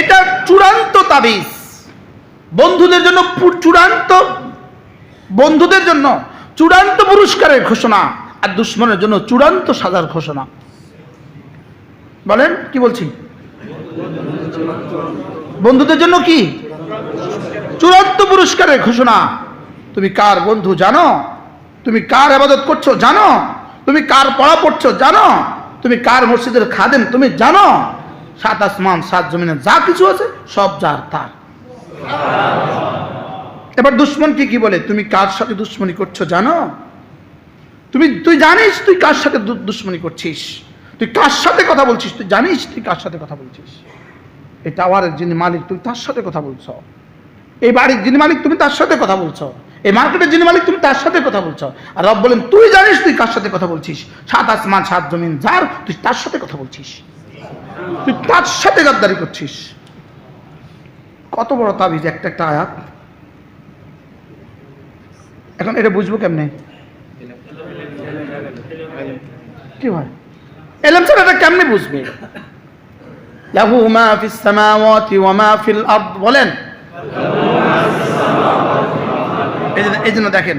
এটা চূড়ান্ত তাবিজ। বন্ধুদের জন্য চূড়ান্ত, বন্ধুদের জন্য চূড়ান্ত পুরস্কারের ঘোষণা আর দুশ্মনের জন্য চূড়ান্ত সাজার ঘোষণা। বলেন, কি বলছি? বন্ধুদের জন্য কি? চূড়ান্ত পুরস্কারের ঘোষণা। তুমি কার বন্ধু জানো? তুমি কার আবাদত করছ জানো? তুমি কার পড়া পড়ছো জানো? তুমি কার মসজিদের খাদেন তুমি জানো? সাত আসমান, সাত জমিনে যা কিছু আছে, সব যার তার। এবার দুশ্মনকে কি বলে? তুমি কার সাথে দুশ্মনী করছ জানো? তুমি, তুই জানিস তুই কার সাথে দুশ্মনী করছিস? তুই কার সাথে কথা বলছিস? তুই জানিস তুই কার সাথে কথা বলছিস? এই টাওয়ারের যিনি মালিক, তুমি তার সাথে কথা বলছো। এই বাড়ির যিনি মালিক, তুমি তার সাথে কথা বলছো। এই মার্কেটের যিনি মালিক, তুমি তার সাথে কথা বলছো। আর রব বলেন, তুই জানিস তুই কার সাথে কথা বলছিস? সাত আসমান, সাত জমিন, যার, তুই তার সাথে কথা বলছিস। তুই তার সাথে গাদ্দারি করছিস। কত বড় তাবিজ, একটা একটা আয়াত। এখন এটা বুঝব কেমনে? কি হয় স্যার, এটা কেমনে বুঝবে? লাহু মা সামাওয়াতি ওয়া মা ফিল আরদ, বলেন। এই জন্য দেখেন।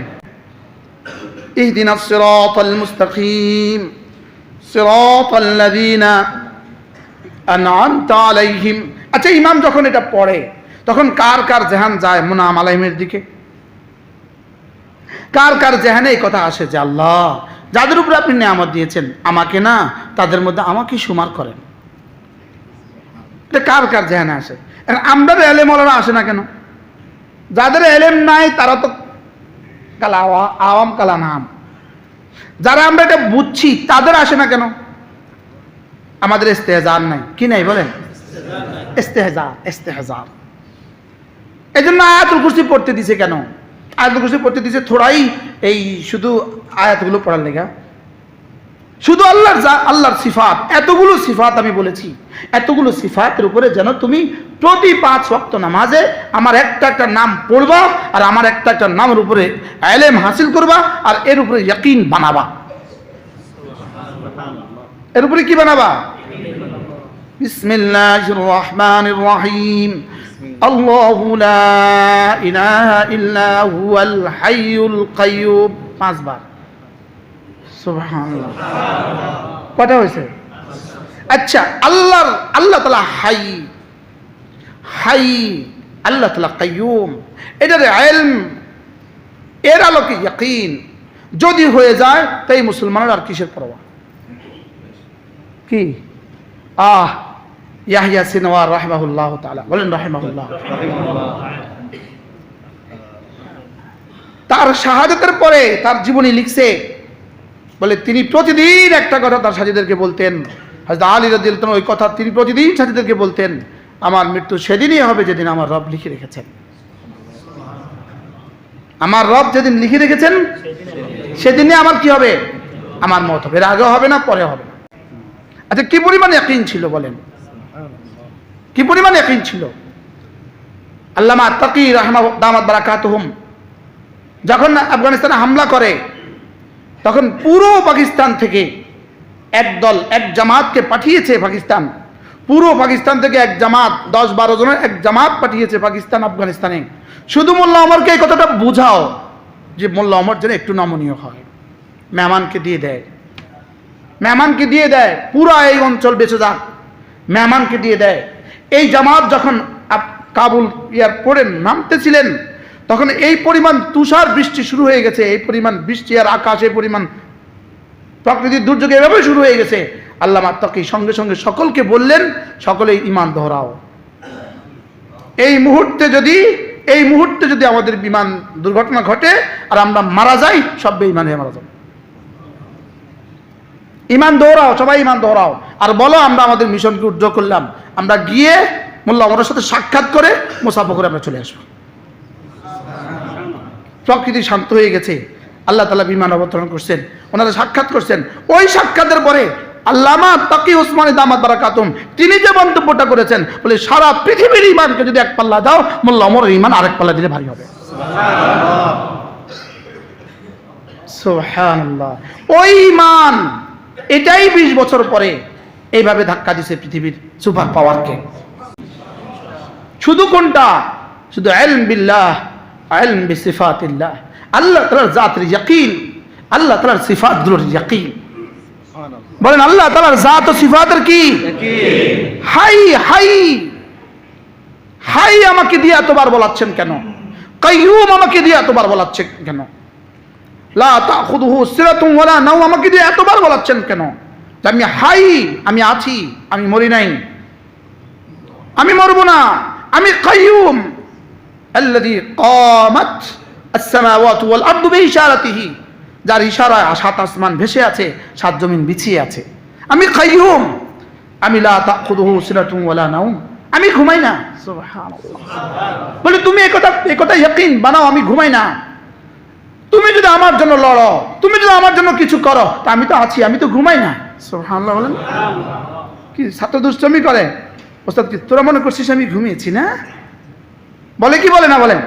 ইহদিনাস সিরাতাল মুস্তাকিম। সিরাতাল লাযিনা আলাইহিম। আচ্ছা ইমাম যখন এটা পড়ে, তখন কার কার জেহান যায় মুনাম আলাইমের দিকে? কার কার জেহানে এই কথা আসে যে আল্লাহ, যাদের উপরে আপনি নিয়ামত দিয়েছেন, আমাকে না, তাদের মধ্যে আমাকে সুমার করেন। কার কার জেহানে আসে? আমরা এলেম ওলারা আসে না কেন? যাদের এলেম নাই, তারা তো কালা আওয়াম কালা নাম যারা আমরা এটা বুঝছি, তাদের আসে না কেন? আমাদের ইস্তেহাজার নাই। কি নাই বলেন? ইস্তেহাজার এই জন্য আয়াতুল কুরসি পড়তে দিছে কেন? আয়াতুল কুরসি পড়তে দিছে থোড়াই এই শুধু আয়াতগুলো পড়ার লেগা। শুধু আল্লাহর যা, আল্লাহর সিফাত, এতগুলো সিফাত আমি বলেছি। এতগুলো সিফাতের উপরে যেন তুমি প্রতি পাঁচ ওয়াক্ত নামাজে আমার একটা একটা নাম পড়বা আর আমার একটা একটা নামের উপরে এলেম হাসিল করবা আর এর উপরে ইয়াকিন বানাবা। এর উপরে কি বানাবা? বিসমিল্লাহির রহমানির রহিম আল্লাহু লা ইলাহা ইল্লা হুয়াল হাইয়ুল কাইয়্যুম পাঁচবার সুবহানাল্লাহ। কটা হয়েছে? আচ্ছা আল্লাহর, আল্লাহ তালা হাই। হাই, আল্লাহ তালা কাইয়ুম। এটার এলম এর আলোকে ইয়াকিন। যদি হয়ে যায়, তাই মুসলমানের আর কিসের পরোয়া? কি? আহ ইয়াহিয়া সিনওয়ার রাহমাহুল্লাহ তাআলা। বলেন রাহমাহুল্লাহ। তার শাহাদাতের পরে তার জীবনী লিখছে। বলে তিনি প্রতিদিন একটা কথা তার সাথীদেরকে বলতেন। আলী ওই কথা তিনি প্রতিদিন সাথীদেরকে বলতেন, আমার মৃত্যু সেদিনই হবে যেদিন আমার রব লিখে রেখেছেন। আমার রব যেদিন লিখে রেখেছেন সেদিনে আমার কি হবে? আমার মত হবে। এর আগে হবে না পরে হবে না। আচ্ছা কি পরিমাণ একইন ছিল বলেন? কি পরিমাণ একইন ছিল? আল্লামা তাকি রাহমা দামাত বারাকাতুহুম। যখন আফগানিস্তানে হামলা করে, তখন পুরো পাকিস্তান থেকে এক দল, এক জামাতকে পাঠিয়েছে পাকিস্তান। পুরো পাকিস্তান থেকে এক জামাত দশ বারো জনের এক জামাত পাঠিয়েছে পাকিস্তান আফগানিস্তানে। শুধু মোল্লা অমরকে এই কথাটা বুঝাও যে মোল্লা অমর যেন একটু নমনীয় হয়। মেহমানকে দিয়ে দেয়। মেহমানকে দিয়ে দেয়, পুরো এই অঞ্চল বেঁচে যাক। মেহমানকে দিয়ে দেয়। এই জামাত যখন কাবুল ইয়ার পরে নামতেছিলেন, তখন এই পরিমাণ তুষার বৃষ্টি শুরু হয়ে গেছে, এই পরিমাণ বৃষ্টি আর আকাশ পরিমাণ প্রকৃতির দুর্যোগ এভাবে শুরু হয়ে গেছে। আল্লাহ মাত্তাকি সঙ্গে সঙ্গে সকলকে বললেন, সকলেই ইমান ধরাও। এই মুহূর্তে যদি, এই মুহূর্তে যদি আমাদের বিমান দুর্ঘটনা ঘটে আর আমরা মারা যাই, সব হয়ে মারা যাব। ইমান দৌড়াও সবাই ইমান দৌড়াও আর বলো, আমরা আমাদের মিশনকে উদ্যোগ করলাম। আমরা গিয়ে মোল্লা আমাদের সাথে সাক্ষাৎ করে মুসাফা করে আমরা চলে আসব। প্রকৃতি শান্ত হয়ে গেছে। আল্লাহ তালা বিমান অবতরণ করছেন, ওনারা সাক্ষাৎ করছেন। ওই সাক্ষাতের পরে আল্লামা তাকি ওসমানী দামাত বারাকাতুম, তিনি যে মন্তব্যটা করেছেন, বলে সারা পৃথিবীর ইমানকে যদি এক পাল্লা দাও, মোল্লা অমরের ইমান আরেক পাল্লা দিলে ভারী হবে। ওই ইমান এটাই বিশ বছর পরে এইভাবে ধাক্কা দিছে পৃথিবীর সুপার পাওয়ারকে। শুধু কোনটা? শুধু আল্লাহ তালার জাতের আল্লাহ তালার সিফাতগুলোর বলেন, আল্লাহ তালার জাত ও সিফাতের কি? হাই হাই হাই আমাকে দিয়ে এতবার বলাচ্ছেন কেন? কাইয়ুম আমাকে দিয়ে এতবার বলাচ্ছেন কেন? লা তাখুদুহু সিরাতুম ওয়ালা নাও আমাকে দিয়ে এতবার বলাচ্ছেন কেন? আমি হাই আমি আছি আমি মরি নাই। আমি মরব না আমি কাইয়ুম। আল্লাযী কামাত আস-সামাওয়াতু ওয়াল আরদু বিইশারাতিহি যার ইশারায় সাত আসমান ভেসে আছে সাত জমিন বিছিয়ে আছে। আমি কাইয়ুম। আমি লা তাখুদুহু সিরাতুম ওয়ালা নাওম। আমি ঘুমাই না। সুবহানাল্লাহ। বলে তুমি একথা একথা ইয়াকিন বানাও আমি ঘুমাই না। তুমি যদি আমার জন্য লড়ো তুমি যদি আমার জন্য কিছু করো তা আমি তো আছি আমি তো ঘুমাই না। বলেন। কি ছাত্র দুষ্টমি করে? ওস্তাদ কি তোরা মনে করছিস আমি ঘুমিয়েছি না? বলে কি বলে না বলেন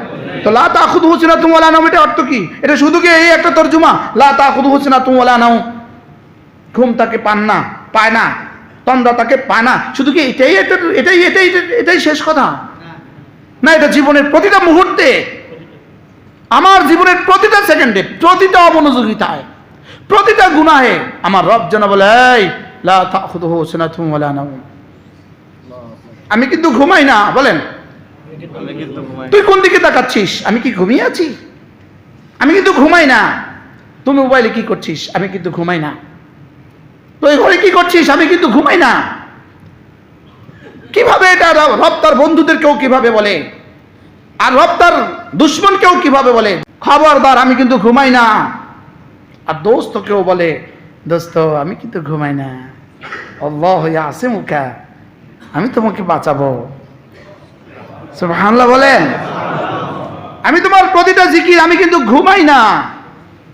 তো লা তাখুদ হুসিনা তুমি ওলা নাও এটা অর্থ কি? এটা শুধু কি এই একটা তর্জুমা? লা তাখুদ হুসিনা তুমি ওলা নাও ঘুম তাকে পান না পায় না তন্দ্রা তাকে পায় না। শুধু কি এটাই এটা- এটাই এটাই এটাই শেষ কথা? না এটা জীবনের প্রতিটা মুহূর্তে আমার জীবনের প্রতিটা সেকেন্ডে, প্রতিটা অমনোযোগিতায় প্রতিটা গুনাহে আমার রব যেন বলে আমি কিন্তু ঘুমাই না, বলেন। তুই কোন দিকে তাকাচ্ছিস? আমি কি ঘুমিয়ে আছি? আমি কিন্তু ঘুমাই না। তুমি মোবাইলে কি করছিস? আমি কিন্তু ঘুমাই না। তুই ঘরে কি করছিস? আমি কিন্তু ঘুমাই না। কীভাবে এটা রব তার বন্ধুদেরকেও কীভাবে বলে? আর রব তার দুশ্মনকেও কীভাবে বলে? খবরদার, আমি কিন্তু ঘুমাই না। আর দোস্ত কেউ বলে, দোস্ত, আমি কিন্তু ঘুমাই না। আল্লাহ আসে মুখা আমি তোমাকে বাঁচাবো। সুবহানাল্লাহ বলেন। আমি তোমার প্রতিটা জিকির, আমি কিন্তু ঘুমাই না।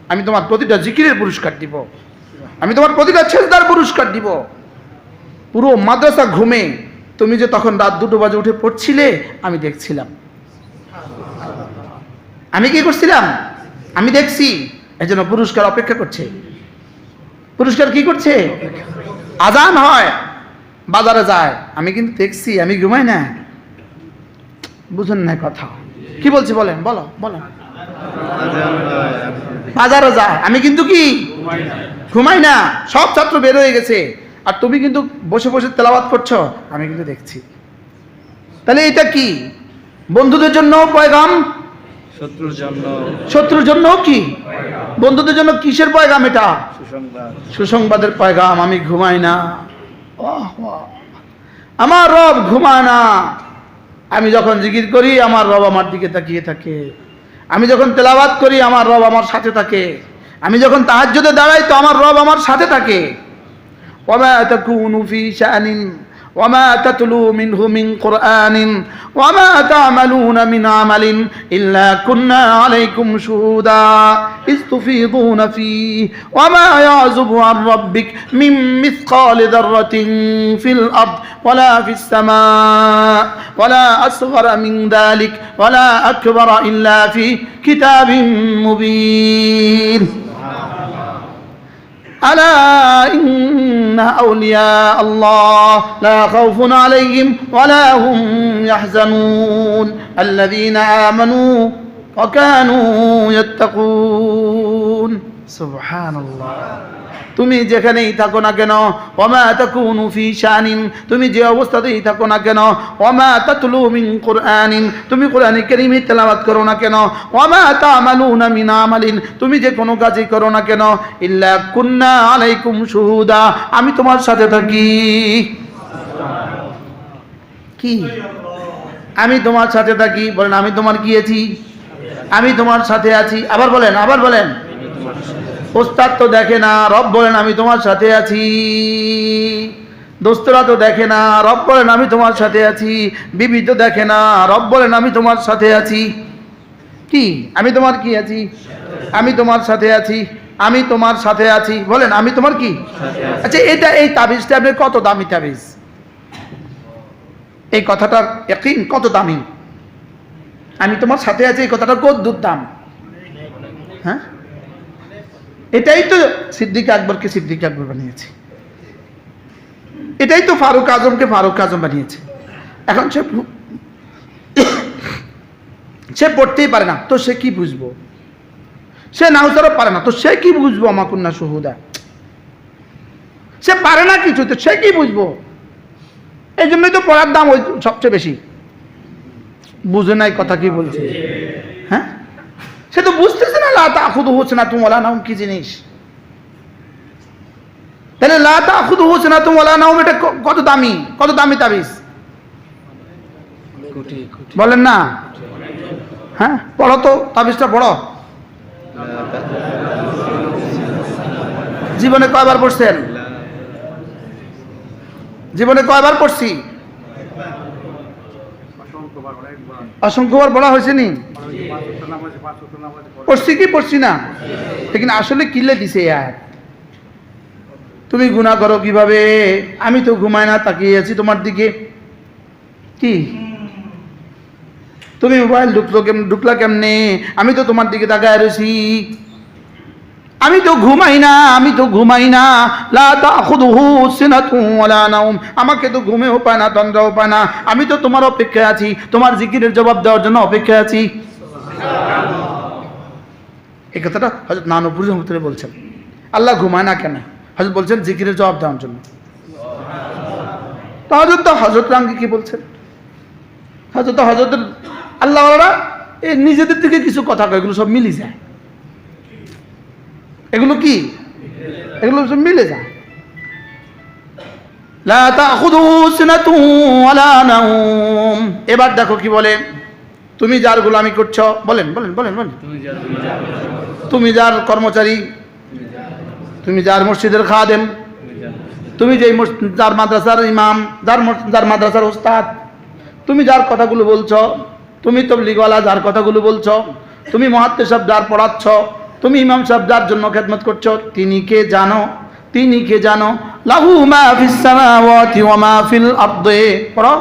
আমি তোমার প্রতিটা জিকিরের পুরস্কার দিব। আমি তোমার প্রতিটা ছেজদার পুরস্কার দিব। পুরো মাদ্রাসা ঘুমে। তুমি যে তখন রাত দুটো বাজে উঠে পড়ছিলে, আমি দেখছিলাম। আমি কি করছিলাম? আমি দেখছি এই জন্য পুরস্কার অপেক্ষা করছে। পুরস্কার কি করছে? আজান হয়, বাজারে যায়। আমি কিন্তু দেখছি, আমি ঘুমাই না। বুঝুন না কথা। কি বলছি বলেন, বলো বলো। বাজারে যায়। আমি কিন্তু কি? ঘুমাই না। সব ছাত্র বের হয়ে গেছে। আর তুমি কিন্তু বসে বসে তেলাবাত করছ। আমি কিন্তু দেখছি। তাহলে এটা কি? বন্ধুদের জন্য পয়গাম? শত্রুর জন্য। কি? বন্ধুদের জন্য কিসের পয়গাম এটা? সুসংবাদের পয়গাম আমি ঘুমাই না। আমার রব ঘুমায় না। আমি যখন জিগির করি আমার রব আমার দিকে তাকিয়ে থাকে। আমি যখন তেলাবাদ করি আমার রব আমার সাথে থাকে। আমি যখন তাহার যদি দাঁড়াই তো আমার রব আমার সাথে থাকে। ওবা এত কুনুফি শাহিন وما تتلو منه من قرآن وما تعملون من عمل إلا كنا عليكم شهودا إذ تفيضون فيه وما يعزب عن ربك من مثقال ذرة في الأرض ولا في السماء ولا أصغر من ذلك ولا أكبر إلا في كتاب مبين ألا إن أولياء الله لا خوف عليهم ولا هم يحزنون. الذين آمنوا وكانوا يتقون. سبحان الله. তুমি যেখানেই থাকো না কেন? ওমা তাকুনু ফি শানিন। তুমি যে অবস্থাতেই থাকো না কেন? ওমা তাতলু মিন কুরআনিন। তুমি কোরআনে কারীমে তেলাওয়াত করো না কেন? ওমা তা'মালুনা মিন আমালিন। তুমি যে কোনো কাজই করো না কেন? ইল্লা কুন্না আলাইকুম শুহুদা। আমি তোমার সাথে থাকি। কি? আমি তোমার সাথে থাকি। বলেন, আমি তোমার আছি? আমি তোমার সাথে আছি। আবার বলেন আবার বলেন। ওস্তাদ তো দেখে না, রব বলেন আমি তোমার সাথে আছি। দোস্তরা তো দেখে না, রব বলেন আমি তোমার সাথে আছি। বিবি তো দেখে না, রব বলেন আমি তোমার সাথে আছি। কি? আমি তোমার কি আছি? আমি তোমার সাথে আছি। আমি তোমার সাথে আছি। বলেন, আমি তোমার কি? আচ্ছা এটা এই তাবিজটা আপনি কত দামি তাবিজ? এই কথাটার একদিন কত দামি? আমি তোমার সাথে আছি, এই কথাটা কত দূর দাম? হ্যাঁ? এটাই তো সিদ্দিক আকবরকে সিদ্দিক আকবর বানিয়েছে। এটাই তো ফারুক আজমকে ফারুক আজম বানিয়েছে। এখন সে সে পড়তেই পারে না, তো সে কি বুঝব? সে নাউসারও পারে না, তো সে কি বুঝব আমাকুন্না সুহুদা সে পারে না কিছু, তো সে কি বুঝব? এই জন্যই তো পড়ার দাম ওই সবচেয়ে বেশি। বুঝে নাই কথা কি বলছে? হ্যাঁ? সে তো বুঝতেছে না লাতা খুদ হচ্ছে না তুমি ওলা নাম কি জিনিস? তাহলে খুদ না তুমি ওলা নাম এটা কত দামি? কত দামি তাবিজ? বলেন না। হ্যাঁ পড়ো তো তাবিজটা পড়ো। জীবনে কয়বার পড়ছেন? জীবনে কয়বার পড়ছি? অসংখ্যবার পড়া হয়েছে নি? পড়ছি কি পড়ছি না? লেকিন আসলে কিলে দিছে ইয়ার তুমি গুণা করো কীভাবে? আমি তো ঘুমাই না, তাকিয়ে আছি তোমার দিকে। কি? তুমি মোবাইল ঢুকলো কেম, ঢুকলা কেমনে? আমি তো তোমার দিকে তাকায় রয়েছি। আমি তো ঘুমাই না, আমি তো ঘুমাই না। আমাকে তো ঘুমেও পায় না তন্দ্রাও পায় না। আমি তো তোমার অপেক্ষায় আছি। তোমার জিকিরের জবাব দেওয়ার জন্য অপেক্ষায় আছি। এই কথাটা হজরত বলছেন। আল্লাহ ঘুমায় না কেন? হজরত বলছেন, জিকিরের জবাব দেওয়ার জন্য। তো হজরত হজরত রাঙ্গি কি বলছেন? হজরত হজরতের আল্লাহ এ নিজেদের থেকে কিছু কথা কয়, এগুলো সব মিলে যায়। এগুলো কি? এগুলো সব মিলে যায়। এবার দেখো কি বলে। তুমি যার গোলামি করছ বলেন বলেন বলেন বলেন। তুমি যার কর্মচারী তুমি যার মসজিদের খাদেম তুমি যেই যার মাদ্রাসার ইমাম যার যার মাদ্রাসার ওস্তাদ তুমি যার কথাগুলো বলছ তুমি তবলিগওয়ালা যার কথাগুলো বলছ তুমি মহাত্মে সব যার পড়াচ্ছ তুমি ইমাম সাহেব যার জন্য খেদমত করছ তিনি কে জানো তিনি কে জানো? লাহু মা ফিস সামাওয়াতি ওয়া মা ফিল আরদে। পড়ো।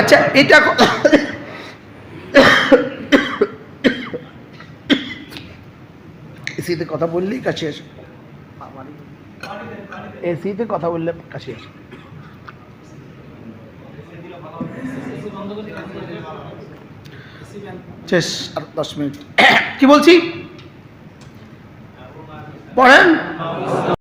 আচ্ছা এটা এসিতে কথা বললেই কাছে আসে। এসিতে কথা বললে কাছে আসে। শেষ, আর দশ মিনিট। কি বলছি? পড়েন?